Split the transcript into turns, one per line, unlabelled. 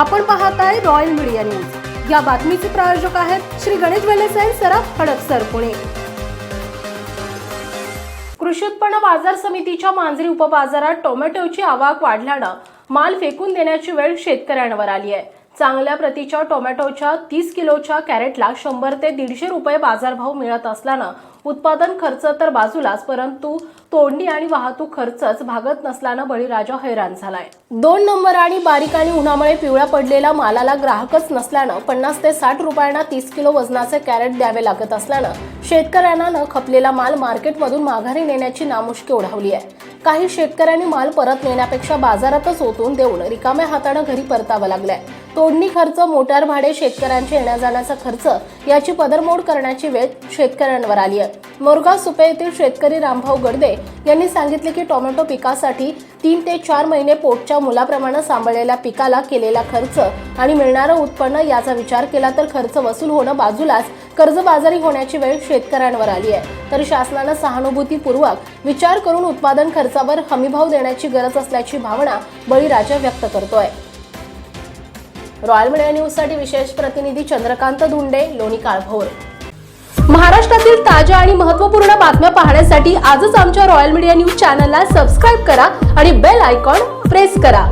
आपण पाहत आहे रॉयल मीडिया न्यूज या बातमीचे प्रायोजक आहेत श्री गणेश वेलेसाई सराफ हडपसर पुणे. कृषी उत्पन्न बाजार समितीच्या मांजरी उपबाजारात टोमॅटोची आवक वाढल्यानं माल फेकून देण्याची वेळ शेतकऱ्यांवर आली आहे. चांगल्या प्रतीच्या टोमॅटोच्या तीस किलोच्या कॅरेटला शंभर ते दीडशे रुपये बाजारभाव मिळत असल्यानं उत्पादन खर्च तर बाजूलाच परंतु तोडणी आणि वाहतूक खर्चच भागत नसल्यानं बळीराजा हैराण झालाय. दोन नंबर आणि बारीक आणि उन्हामुळे पिवळ्या पडलेल्या मालाला ग्राहकच नसल्यानं पन्नास ते साठ रुपयांना तीस किलो वजनाचे कॅरेट द्यावे लागत असल्यानं शेतकऱ्यांना न खपलेला माल मार्केटमधून माघारी नेण्याची नामुष्की ओढावली आहे. काही शेतकऱ्यांनी माल परत नेण्यापेक्षा बाजारातच ओतून देऊन रिकाम्या हातानं घरी परतावं लागलंय. तोडणी खर्च मोटार भाडे शेतकऱ्यांचे येण्या जाण्याचा खर्च याची पदरमोड करण्याची वेळ शेतकऱ्यांवर आली आहे. मोरगाव सुपे येथील शेतकरी रामभाऊ गडदे यांनी सांगितले की टोमॅटो पिकासाठी तीन ते चार महिने पोटच्या मुलाप्रमाणे सांभाळलेल्या पिकाला केलेला खर्च आणि मिळणारं उत्पन्न याचा विचार केला तर खर्च वसूल होणं बाजूलाच कर्जबाजारी होण्याची वेळ शेतकऱ्यांवर आली आहे. तर शासनानं सहानुभूतीपूर्वक विचार करून उत्पादन खर्चावर हमीभाव देण्याची गरज असल्याची भावना बळीराजा व्यक्त करतोय. रॉयल मीडिया न्यूजसाठी विशेष प्रतिनिधी चंद्रकांत धुंडे लोणी काळभोर. महाराष्ट्रातील ताज्या आणि महत्त्वपूर्ण बातम्या पाहण्यासाठी आजच आमच्या रॉयल मीडिया न्यूज चॅनलला सबस्क्राईब करा आणि बेल आयकॉन प्रेस करा.